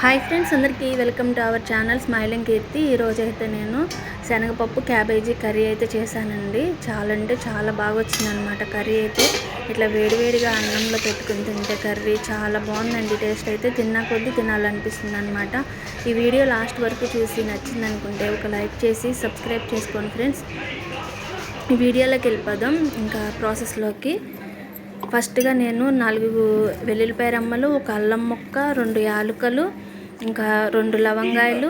Hi friends అందరికీ welcome to our channel smiling Keerthi. ఈరోజు అయితే నేను శనగపప్పు క్యాబేజీ కర్రీ అయితే చేశానండి. చాలా అంటే చాలా బాగా వచ్చిందనమాట కర్రీ అయితే. ఇట్లా వేడివేడిగా అన్నంలో పెట్టుకుని తింటే కర్రీ చాలా బాగుందండి. టేస్ట్ అయితే తిన్నా కొద్దీ తినాలనిపిస్తుంది అనమాట ఈ వీడియో లాస్ట్ వరకు చూసి నచ్చింది అనుకుంటే ఒక లైక్ చేసి సబ్స్క్రైబ్ చేసుకోండి ఫ్రెండ్స్. ఈ వీడియోలోకి వెళ్ళిపోదాం. ఇంకా ప్రాసెస్లోకి. ఫస్ట్గా నేను నాలుగు వెల్లుల్లిపాయ రమ్మలు ఒక అల్లం ముక్క రెండు యాలకులు ఇంకా రెండు లవంగాయలు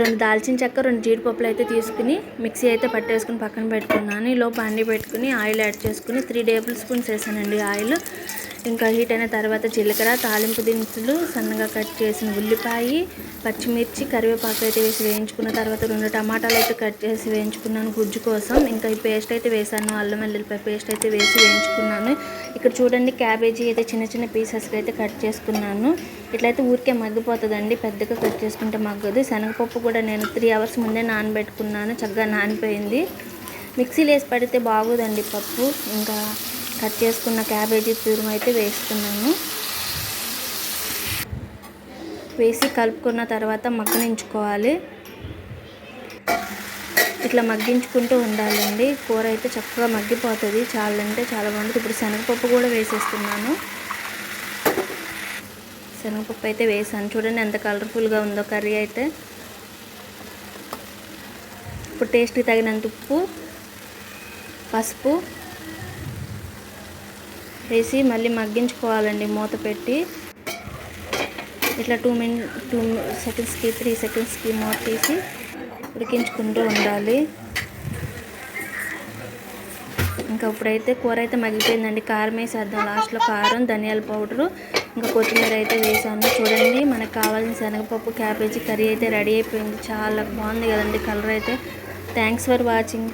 రెండు దాల్చిన చెక్క రెండు జీడిపప్పులు అయితే తీసుకుని మిక్సీ అయితే పట్టేసుకుని పక్కన పెట్టుకున్నాను. ఈ లోపు పెట్టుకుని ఆయిల్ యాడ్ చేసుకుని త్రీ టేబుల్ స్పూన్స్ వేసానండి ఆయిల్. ఇంకా హీట్ అయిన తర్వాత జీలకర్ర తాలింపు దినుసులు సన్నగా కట్ చేసిన ఉల్లిపాయ పచ్చిమిర్చి కరివేపాకు అయితే వేసి వేయించుకున్న తర్వాత రెండు టమాటాలు అయితే కట్ చేసి వేయించుకున్నాను గుజ్జు కోసం. ఇంకా ఈ పేస్ట్ అయితే వేసాను అల్లం వెల్లుల్లిపాయ పేస్ట్ అయితే వేసి వేయించుకున్నాను. ఇక్కడ చూడండి క్యాబేజీ అయితే చిన్న చిన్న పీసెస్గా అయితే కట్ చేసుకున్నాను. ఇట్లయితే ఊరికే మగ్గిపోతుందండి పెద్దగా కట్ చేసుకుంటే మగ్గదు. శనగపప్పు కూడా నేను త్రీ అవర్స్ ముందే నానబెట్టుకున్నాను చక్కగా నానిపోయింది. మిక్సీలో వేసి పడితే బాగోదండి పప్పు. ఇంకా కట్ చేసుకున్న క్యాబేజీ ప్యూరం అయితే వేస్తున్నాను. వేసి కలుపుకున్న తర్వాత మగ్గనించుకోవాలి. ఇట్లా మగ్గించుకుంటూ ఉండాలండి. కూర అయితే చక్కగా మగ్గిపోతుంది. చాలా అంటే చాలా బాగుంటుంది. ఇప్పుడు శనగపప్పు కూడా వేసేస్తున్నాను. శనగపప్పు అయితే వేసాను. చూడండి ఎంత కలర్ఫుల్గా ఉందో కర్రీ అయితే. ఇప్పుడు టేస్ట్కి తగినంత ఉప్పు పసుపు వేసి మళ్ళీ మగ్గించుకోవాలండి మూత పెట్టి. ఇట్లా టూ మిన్ టూ సెకండ్స్కి త్రీ సెకండ్స్కి మూత తీసి ఉడికించుకుంటూ ఉండాలి. ఇంకా ఇప్పుడైతే కూర అయితే మగ్గిపోయిందండి. కారం వేసేద్దాం. లాస్ట్లో కారం ధనియాల పౌడరు ఇంకా కొత్తిమీర అయితే వేసాను. చూడండి మనకు కావాల్సిన శనగపప్పు క్యాబేజీ కర్రీ అయితే రెడీ అయిపోయింది. చాలా బాగుంది కదండి కలర్ అయితే. Thanks for watching.